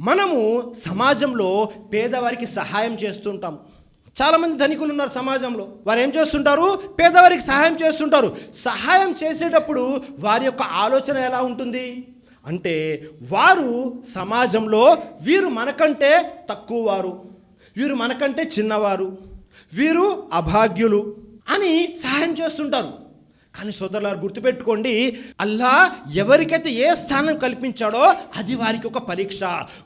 మనము సమాజంలో పేదవారికి సహాయం చేస్తుంటాం. చాలామంది ధనికులు ఉన్నారు సమాజంలో. వారు ఏం చేస్తుంటారు? పేదవారికి సహాయం చేస్తుంటారు. సహాయం చేసేటప్పుడు వారి యొక్క ఆలోచన ఎలా ఉంటుంది? అంటే వారు సమాజంలో వీరు మనకంటే తక్కువ వారు. వీరు మనకంటే చిన్నవారు. వీరు అభాగ్యులు అని సహాయం చేస్తుంటారు. కానీ సోదరులారు గుర్తుపెట్టుకోండి అల్లా ఎవరికైతే ఏ స్థానం కల్పించాడో అది వారికి ఒక పరీక్ష.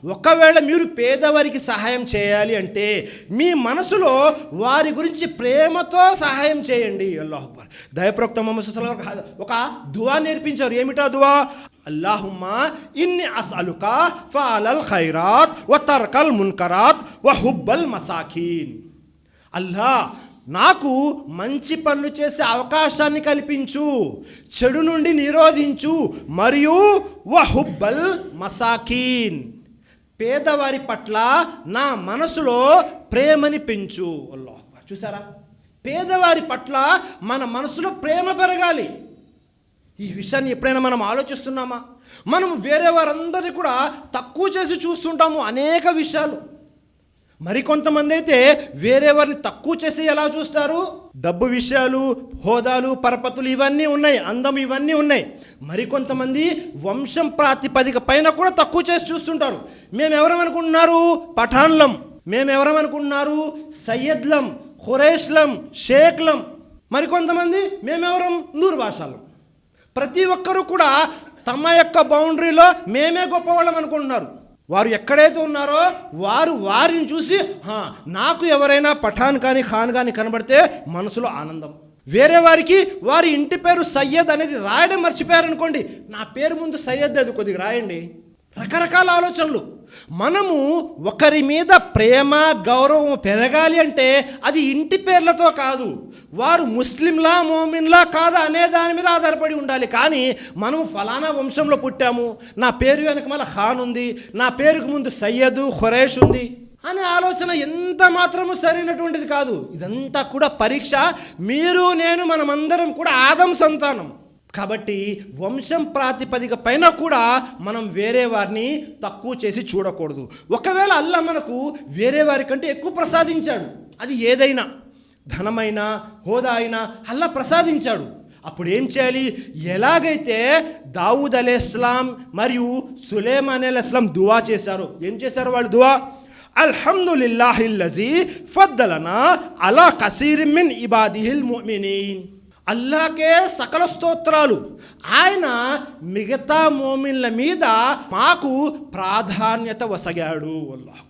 ఒకవేళ మీరు పేదవారికి సహాయం చేయాలి అంటే మీ మనసులో వారి గురించి ప్రేమతో సహాయం చేయండి. అల్లాహ్ అక్బర్. దయప్రోక్త మొహమ్మద్ ఒక దువా నేర్పించారు. ఏమిటా దువా? అల్లాహుమ్మా ఇన్ని అసలుక ఫాలల్ ఖైరాత్ వ తర్కల్ మున్కరాత్ వ హుబ్బల్ మసాఖీన్. అల్లా నాకు మంచి పనులు చేసే అవకాశాన్ని కల్పించు చెడు నుండి నిరోధించు మరియు వహుబ్బల్ మసాకీన్. పేదవారి పట్ల నా మనసులో ప్రేమని పెంచు అల్లాహ్ చూసారా? పేదవారి పట్ల మన మనసులో ప్రేమ పెరగాలి. ఈ విషయాన్ని ఎప్పుడైనా మనం ఆలోచిస్తున్నామా? మనం వేరే వారందరినీ కూడా తక్కువ చేసి చూస్తుంటాము అనేక విషయాలు. మరికొంతమంది అయితే వేరే వారిని తక్కువ చేసి ఎలా చూస్తారు? డబ్బు విషయాలు హోదాలు పరపతులు ఇవన్నీ ఉన్నాయి అందం ఇవన్నీ ఉన్నాయి. మరికొంతమంది వంశం ప్రాతిపదిక పైన కూడా తక్కువ చేసి చూస్తుంటారు. మేము ఎవరమనుకుంటున్నారు పఠాన్లం. మేమెవరమనుకుంటున్నారు? సయ్యద్లం ఖురేష్లం షేక్లం. మరికొంతమంది మేమెవరం? నూరు భాషలం. ప్రతి ఒక్కరూ కూడా తమ యొక్క బౌండరీలో మేమే గొప్పవాళ్ళం అనుకుంటున్నారు వారు ఎక్కడైతే ఉన్నారో వారు వారిని చూసి నాకు ఎవరైనా పఠాన్ కానీ ఖాన్ కానీ కనబడితే మనసులో ఆనందం. వేరే వారికి వారి ఇంటి పేరు సయ్యద్ అనేది రాయడం మర్చిపోయారనుకోండి. నా పేరు ముందు సయ్యద్ అది కొద్దిగా రాయండి. రకరకాల ఆలోచనలు. మనము ఒకరి మీద ప్రేమ గౌరవం పెరగాలి అంటే అది ఇంటి పేర్లతో కాదు. వారు ముస్లింలా మోమిన్లా కాదా అనే దాని మీద ఆధారపడి ఉండాలి. కానీ మనము ఫలానా వంశంలో పుట్టాము. నా పేరు వెనక మళ్ళీ ఖాన్ ఉంది. నా పేరుకు ముందు సయ్యదు ఖురేష్ ఉంది అనే ఆలోచన ఎంత మాత్రము సరైనటువంటిది కాదు. ఇదంతా కూడా పరీక్ష. మీరు నేను మనమందరం కూడా ఆదం సంతానం. కాబట్టి వంశం ప్రాతిపదిక పైన కూడా మనం వేరే వారిని తక్కువ చేసి చూడకూడదు. ఒకవేళ అల్లా మనకు వేరే వారి కంటే ఎక్కువ ప్రసాదించాడు అది ఏదైనా ధనమైన హోదా అయినా అల్లా ప్రసాదించాడు. అప్పుడు ఏం చేయాలి? ఎలాగైతే దావూద్ ఇస్లాం మరియు సులేమాన్ ఇస్లాం దువా చేశారు ఏం చేశారు వాళ్ళు దువా? అల్హమ్దుల్లాహిల్లజీ ఫద్దలనా అలా కసీర్ మిన్ ఇబాదిహిల్ మోమినీన్. అల్లాకే సకల స్తోత్రాలు. ఆయన మిగతా మోమిన్ల మీద మాకు ప్రాధాన్యత వసగాడు అల్లాహ్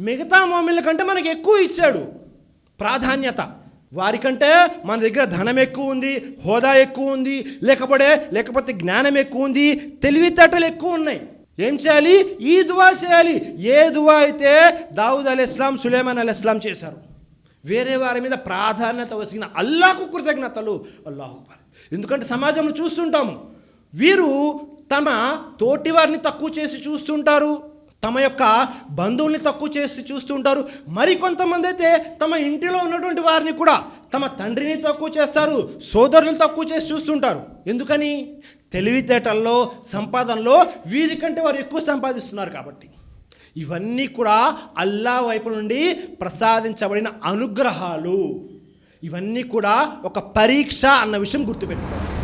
మిగతా మోమిన్ల కంటే మనకి ఎక్కువ ఇచ్చాడు ప్రాధాన్యత. వారికంటే మన దగ్గర ధనం ఎక్కువ ఉంది హోదా ఎక్కువ ఉంది లేకపోతే లేకపోతే జ్ఞానం ఎక్కువ ఉంది తెలివితేటలు ఎక్కువ ఉన్నాయి. ఏం చేయాలి? ఈ దువా చేయాలి. ఏ దువా అయితే దావుద్ అలీ ఇస్లాం సులేమాన్ అలీ ఇస్లాం చేశారు? వేరే వారి మీద ప్రాధాన్యత వసిగిన అల్లాకు కృతజ్ఞతలు. అల్లాహు ఎందుకంటే సమాజంలో చూస్తుంటాము వీరు తమ తోటి వారిని తక్కువ చేసి చూస్తుంటారు. తమ యొక్క బంధువుల్ని తక్కువ చేసి చూస్తుంటారు. మరికొంతమంది అయితే తమ ఇంటిలో ఉన్నటువంటి వారిని కూడా తమ తండ్రిని తక్కువ చేస్తారు. సోదరులను తక్కువ చేసి చూస్తుంటారు. ఎందుకని? తెలివితేటల్లో సంపాదనలో వీరికంటే వారు ఎక్కువ సంపాదిస్తున్నారు కాబట్టి. ఇవన్నీ కూడా అల్లా వైపు నుండి ప్రసాదించబడిన అనుగ్రహాలు. ఇవన్నీ కూడా ఒక పరీక్ష అన్న విషయం గుర్తుపెట్టుకోవాలి.